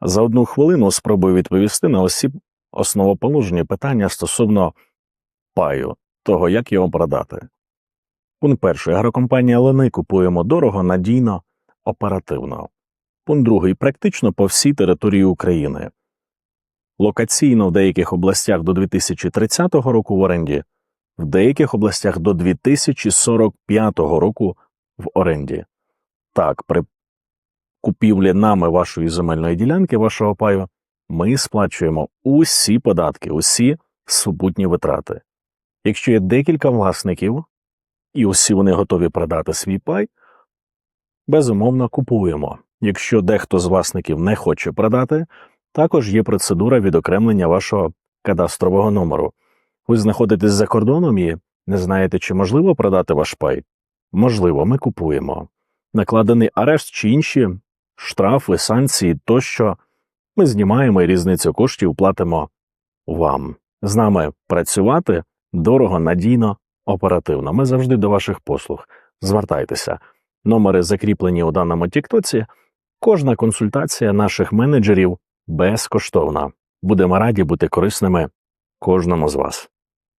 За одну хвилину спробую відповісти на усі основоположні питання стосовно паю, того, як його продати. Пункт перший. Агрокомпанія Лени купуємо дорого, надійно, оперативно. Пункт другий. Практично по всій території України. Локаційно в деяких областях до 2030 року в оренді, в деяких областях до 2045 року в оренді. Так, при купівлі нами вашої земельної ділянки, вашого паю, ми сплачуємо усі податки, усі супутні витрати. Якщо є декілька власників, і усі вони готові продати свій пай, безумовно купуємо. Якщо дехто з власників не хоче продати, також є процедура відокремлення вашого кадастрового номеру. Ви знаходитесь за кордоном і не знаєте, чи можливо продати ваш пай? Можливо, ми купуємо. Накладений арешт чи інші штрафи, санкції тощо ми знімаємо і різницю коштів платимо вам. З нами працювати дорого, надійно, оперативно. Ми завжди до ваших послуг. Звертайтеся. Номери закріплені у даному Тіктоці. Кожна консультація наших менеджерів безкоштовна. Будемо раді бути корисними кожному з вас.